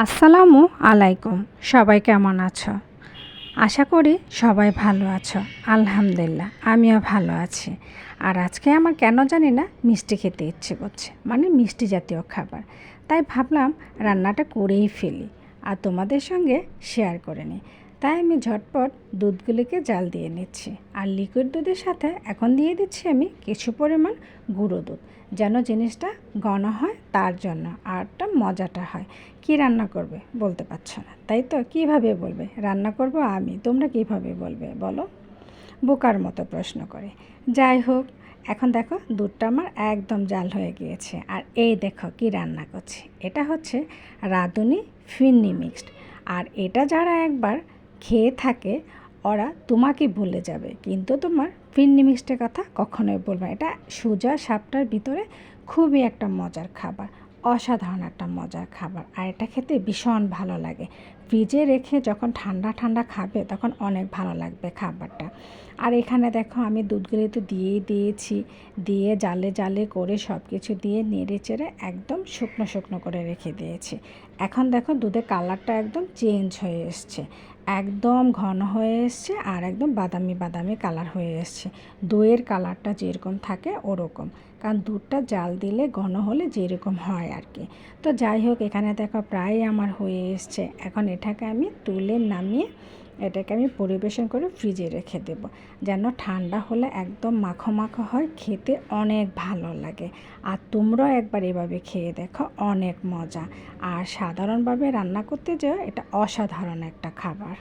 আসসালামু আলাইকুম, সবাই কেমন আছো? আশা করি সবাই ভালো আছো, আলহামদুলিল্লাহ, আমিও ভালো আছি। আর আজকে আমার কেন জানি না মিষ্টি খেতে ইচ্ছে করছে মানে মিষ্টি জাতীয় খাবার। তাই ভাবলাম রান্নাটা করেই ফেলি, আর তোমাদের সঙ্গে শেয়ার করে নিই। তাই আমি ঝটপট দুধগুলিকে জাল দিয়ে নিচ্ছি আর লিকুইড দুধের সাথে এখন দিয়ে দিচ্ছি আমি কিছু পরিমাণ গুঁড়ো দুধ যেন জিনিসটা ঘন হয় তার জন্য আরটা মজাটা হয়। কি রান্না করবে বলতে পারছ না, তাই তো? কীভাবে বলবে? রান্না করব আমি, তোমরা কীভাবে বলবে বলো? বোকার মতো প্রশ্ন করে। যাই হোক, এখন দেখো দুধটা আমার একদম জাল হয়ে গিয়েছে আর এই দেখো কি রান্না করছি। এটা হচ্ছে রাঁধুনি ফিন্নি মিক্সড আর এটা যারা একবার খেয়ে থাকে, ওরা তোমাকে ভুলে যাবে। কিন্তু তোমার ফিন্নি মিক্সডের কথা কখনোই বলবে এটা সোজা সাপটার ভিতরে খুবই একটা মজার খাবার, অসাধারণ একটা মজার খাবার। আর এটা খেতে ভীষণ ভালো লাগে। ফ্রিজে রেখে যখন ঠান্ডা ঠান্ডা খাবে, তখন অনেক ভালো লাগবে খাবারটা। আর এখানে দেখো আমি দুধগুলি তো দিয়েই দিয়েছি। দিয়ে জালে জালে করে সব কিছু দিয়ে নেড়ে চেড়ে একদম শুকনো শুকনো করে রেখে দিয়েছি। এখন দেখো দুধের কালারটা একদম চেঞ্জ হয়ে এসছে। একদম ঘন হয়ে এসছে আর একদম বাদামি বাদামি কালার হয়ে এসছে। দইয়ের কালারটা যেরকম থাকে ওরকম। কারণ দুধটা জাল দিলে ঘন হলে যেরকম হয় আর কি। তো যাই হোক, এখানে দেখো প্রায় আমার হয়ে এসছে। এখন এটাকে আমি তুলে নামিয়ে এটাকে আমি পরিবেশন করে ফ্রিজে রেখে দেব। যেন ঠান্ডা হলে একদম মাখো মাখো হয়, খেতে অনেক ভালো লাগে। আর তোমরাও একবার এভাবে খেয়ে দেখো, অনেক মজা। আর সাধারণভাবে রান্না করতে যাও, এটা অসাধারণ একটা খাবার।